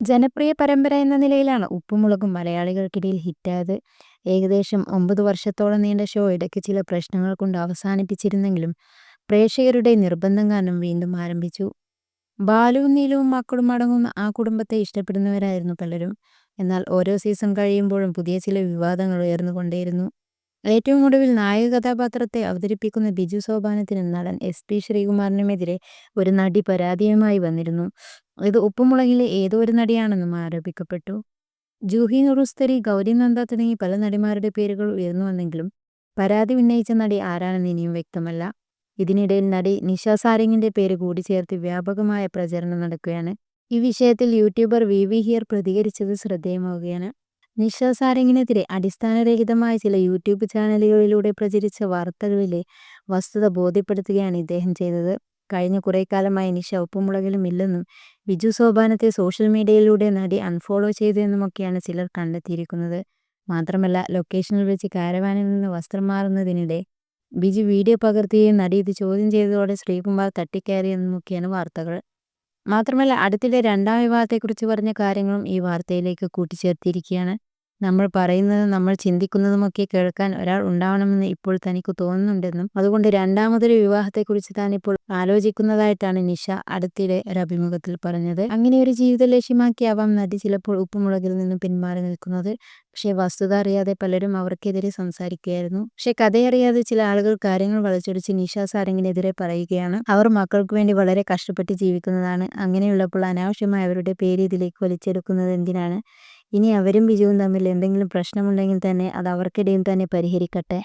ജനപ്രിയ പരമ്പര എന്ന നിലയിലാണ് ഉപ്പുമുളകും മലയാളികൾക്കിടയിൽ ഹിറ്റായത്. ഏകദേശം ഒമ്പത് വർഷത്തോളം നീണ്ട ഷോ ഇടയ്ക്ക് ചില പ്രശ്നങ്ങൾ കൊണ്ട് അവസാനിപ്പിച്ചിരുന്നെങ്കിലും പ്രേക്ഷകരുടെ നിർബന്ധം കാരണം വീണ്ടും ആരംഭിച്ചു. ബാലുവും നീലുവും മക്കളും അടങ്ങുന്ന ആ കുടുംബത്തെ ഇഷ്ടപ്പെടുന്നവരായിരുന്നു പലരും. എന്നാൽ ഓരോ സീസൺ കഴിയുമ്പോഴും പുതിയ ചില വിവാദങ്ങൾ ഉയർന്നുകൊണ്ടേയിരുന്നു. ഏറ്റവും ഒടുവിൽ നായക കഥാപാത്രത്തെ അവതരിപ്പിക്കുന്ന ബിജു സോപാനത്തിന് നടൻ എസ് പി ശ്രീകുമാറിനുമെതിരെ ഒരു നടി പരാതിയുമായി വന്നിരുന്നു. ഇത് ഉപ്പുമുളകിലെ ഏതോ ഒരു നടിയാണെന്നും ആരോപിക്കപ്പെട്ടു. ജൂഹി നുറുസ്തരി ഗൗരി നന്ദ തുടങ്ങി പല നടിമാരുടെ പേരുകൾ ഉയർന്നു വന്നെങ്കിലും പരാതി ഉന്നയിച്ച നടി ആരാണെന്ന് ഇനിയും വ്യക്തമല്ല. ഇതിനിടയിൽ നടി നിഷ സാരിങ്ങിന്റെ പേര് കൂടി ചേർത്ത് വ്യാപകമായ പ്രചരണം നടക്കുകയാണ്. ഈ വിഷയത്തിൽ യൂട്യൂബർ വി വി ഹിയർ പ്രതികരിച്ചത് ശ്രദ്ധേയമാവുകയാണ്. നിഷ അടിസ്ഥാനരഹിതമായ ചില യൂട്യൂബ് ചാനലുകളിലൂടെ പ്രചരിച്ച വാർത്തകളിലെ വസ്തുത ബോധ്യപ്പെടുത്തുകയാണ് ഇദ്ദേഹം ചെയ്തത്. കഴിഞ്ഞ കുറേ കാലമായി നിഷ ഉപ്പുമുളകിലും ഇല്ലെന്നും ബിജു സോപാനത്തെ സോഷ്യൽ മീഡിയയിലൂടെ നടി അൺഫോളോ ചെയ്തെന്നുമൊക്കെയാണ് ചിലർ കണ്ടെത്തിയിരിക്കുന്നത്. മാത്രമല്ല ലൊക്കേഷനിൽ വെച്ച് കാരവാനിൽ നിന്ന് വസ്ത്രം മാറുന്നതിനിടെ ബിജു വീഡിയോ പകർത്തുകയും നടി ഇത് ചോദ്യം ചെയ്തതോടെ ശ്രീകുമാർ തട്ടിക്കയറിയെന്നുമൊക്കെയാണ് വാർത്തകൾ. മാത്രമല്ല അടുത്തിടെ രണ്ടാം വിവാഹത്തെക്കുറിച്ച് പറഞ്ഞ കാര്യങ്ങളും ഈ വാർത്തയിലേക്ക് കൂട്ടിച്ചേർത്തിരിക്കുകയാണ്. നമ്മൾ പറയുന്നതും നമ്മൾ ചിന്തിക്കുന്നതുമൊക്കെ കേൾക്കാൻ ഒരാൾ ഉണ്ടാവണമെന്ന് ഇപ്പോൾ തനിക്ക് തോന്നുന്നുണ്ടെന്നും അതുകൊണ്ട് രണ്ടാമതൊരു വിവാഹത്തെക്കുറിച്ച് താൻ ഇപ്പോൾ ആലോചിക്കുന്നതായിട്ടാണ് നിഷ അടുത്തിടെ ഒരു അഭിമുഖത്തിൽ പറഞ്ഞത്. അങ്ങനെ ഒരു ജീവിത ലക്ഷ്യമാക്കിയാവാം നടി ചിലപ്പോൾ ഉപ്പുമുളകിൽ നിന്നും പിന്മാറി നിൽക്കുന്നത്. പക്ഷേ വസ്തുത അറിയാതെ പലരും അവർക്കെതിരെ സംസാരിക്കുകയായിരുന്നു. പക്ഷേ കഥയറിയാതെ ചില ആളുകൾ കാര്യങ്ങൾ വളച്ചൊടിച്ച് നിഷ സാരംഗിനെതിരെ പറയുകയാണ്. അവർ മക്കൾക്ക് വേണ്ടി വളരെ കഷ്ടപ്പെട്ട് ജീവിക്കുന്നതാണ്. അങ്ങനെയുള്ളപ്പോൾ അനാവശ്യമായി അവരുടെ പേര് ഇതിലേക്ക് വലിച്ചെടുക്കുന്നത് എന്തിനാണ്? ഇനി അവരും ബിജുവും തമ്മിൽ എന്തെങ്കിലും പ്രശ്നമുണ്ടെങ്കിൽ തന്നെ അത് അവർക്കിടയിൽ തന്നെ പരിഹരിക്കട്ടെ.